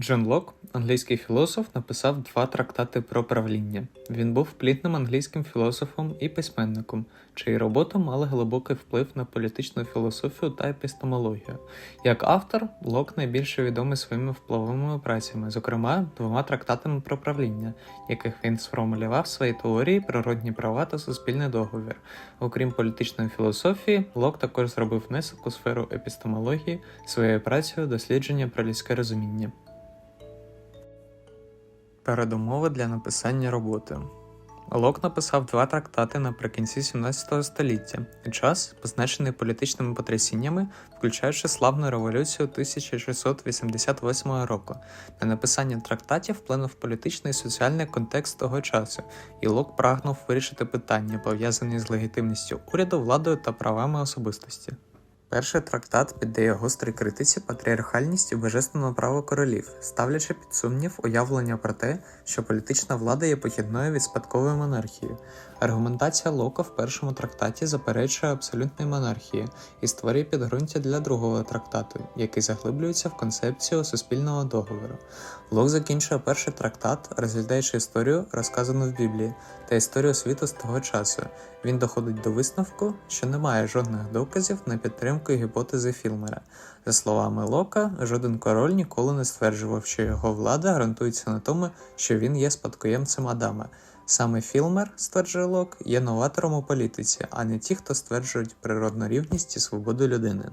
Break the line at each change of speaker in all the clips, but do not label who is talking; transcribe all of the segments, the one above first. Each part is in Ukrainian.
Джон Лок, англійський філософ, написав два трактати про правління. Він був плідним англійським філософом і письменником, чиї роботи мали глибокий вплив на політичну філософію та епістемологію. Як автор, Лок найбільше відомий своїми впливовими працями, зокрема двома трактатами про правління, яких він сформулював свої теорії, природні права та суспільний договір. Окрім політичної філософії, Лок також зробив внесок у сферу епістемології своєю працею дослідження про людське розуміння. Передумови для написання роботи. Лок написав два трактати наприкінці 17 століття, час, позначений політичними потрясіннями, включаючи славну революцію 1688 року. На написання трактатів вплинув політичний і соціальний контекст того часу, і Лок прагнув вирішити питання, пов'язані з легітимністю уряду, владою та правами особистості. Перший трактат піддає гострій критиці патріархальність і божественне право королів, ставлячи під сумнів уявлення про те, що політична влада є похідною від спадкової монархії. Аргументація Лока в першому трактаті заперечує абсолютної монархії і створює підґрунтя для другого трактату, який заглиблюється в концепцію суспільного договору. Лок закінчує перший трактат, розглядаючи історію, розказану в Біблії, та історію світу з того часу. Він доходить до висновку, що немає жодних доказів на підтримку гіпотези Філмера. За словами Лока, жоден король ніколи не стверджував, що його влада гарантується на тому, що він є спадкоємцем Адама. Саме Філмер, стверджує Лок, є новатором у політиці, а не ті, хто стверджують природну рівність і свободу людини.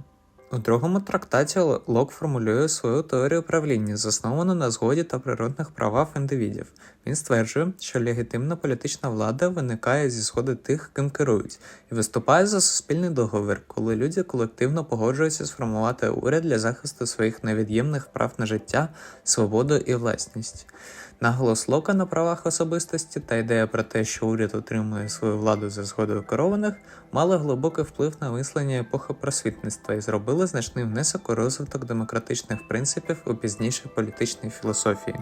У другому трактаті Лок формулює свою теорію правління, засновану на згоді та природних правах індивідів. Він стверджує, що легітимна політична влада виникає зі згоди тих, ким керують, і виступає за суспільний договір, коли люди колективно погоджуються сформувати уряд для захисту своїх невід'ємних прав на життя, свободу і власність. Наголос Лока на правах особистості та ідея про те, що уряд отримує свою владу за згодою керованих, мали глибокий вплив на мислення епохи просвітництва і зробили значний внесок у розвиток демократичних принципів у пізнішій політичній філософії.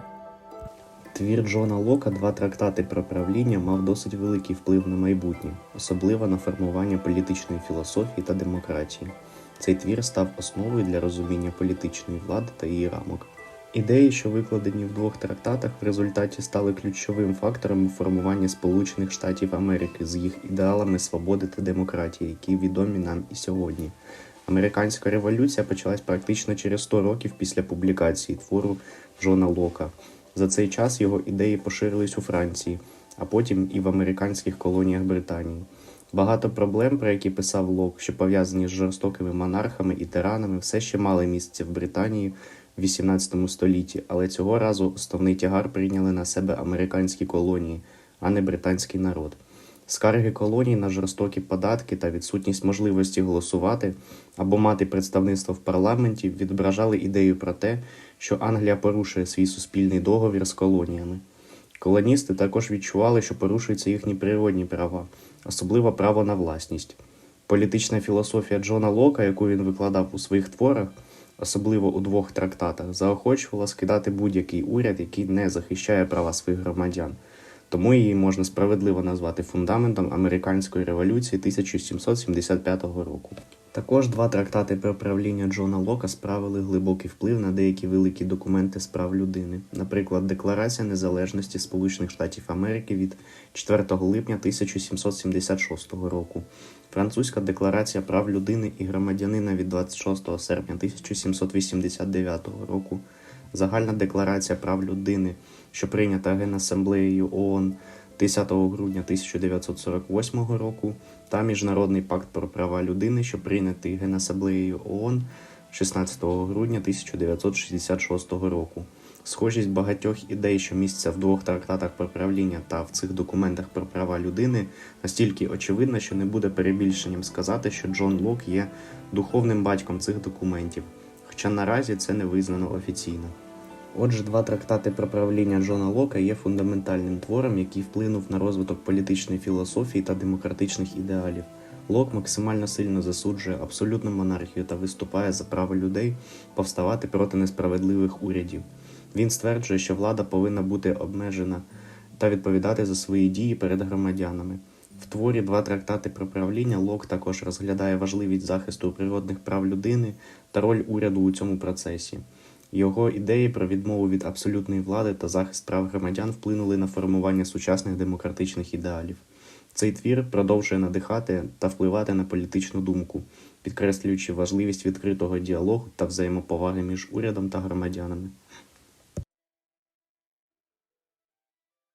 Твір Джона Лока Два трактати про правління мав досить великий вплив на майбутнє, особливо на формування політичної філософії та демократії. Цей твір став основою для розуміння політичної влади та її рамок. Ідеї, що викладені в двох трактатах, в результаті стали ключовим фактором у формуванні Сполучених Штатів Америки з їх ідеалами свободи та демократії, які відомі нам і сьогодні. Американська революція почалась практично через 100 років після публікації твору Джона Лока. За цей час його ідеї поширились у Франції, а потім і в американських колоніях Британії. Багато проблем, про які писав Лок, що пов'язані з жорстокими монархами і тиранами, все ще мали місце в Британії в 18 столітті, але цього разу основний тягар прийняли на себе американські колонії, а не британський народ. Скарги колоній на жорстокі податки та відсутність можливості голосувати або мати представництво в парламенті відображали ідею про те, що Англія порушує свій суспільний договір з колоніями. Колоністи також відчували, що порушуються їхні природні права, особливо право на власність. Політична філософія Джона Лока, яку він викладав у своїх творах, особливо у двох трактатах, заохочувала скидати будь-який уряд, який не захищає права своїх громадян. Тому її можна справедливо назвати фундаментом американської революції 1775 року. Також два трактати про правління Джона Лока справили глибокий вплив на деякі великі документи з прав людини, наприклад, Декларація незалежності Сполучених Штатів Америки від 4 липня 1776 року, Французька декларація прав людини і громадянина від 26 серпня 1789 року, Загальна декларація прав людини, що прийнята Генасамблеєю ООН 10 грудня 1948 року, та Міжнародний пакт про права людини, що прийнятий Генасамблеєю ООН 16 грудня 1966 року. Схожість багатьох ідей, що містяться в двох трактатах про правління та в цих документах про права людини, настільки очевидна, що не буде перебільшенням сказати, що Джон Лок є духовним батьком цих документів, хоча наразі це не визнано офіційно. Отже, два трактати про правління Джона Лока є фундаментальним твором, який вплинув на розвиток політичної філософії та демократичних ідеалів. Лок максимально сильно засуджує абсолютну монархію та виступає за право людей повставати проти несправедливих урядів. Він стверджує, що влада повинна бути обмежена та відповідати за свої дії перед громадянами. В творі два трактати про правління Лок також розглядає важливість захисту природних прав людини та роль уряду у цьому процесі. Його ідеї про відмову від абсолютної влади та захист прав громадян вплинули на формування сучасних демократичних ідеалів. Цей твір продовжує надихати та впливати на політичну думку, підкреслюючи важливість відкритого діалогу та взаємоповаги між урядом та громадянами.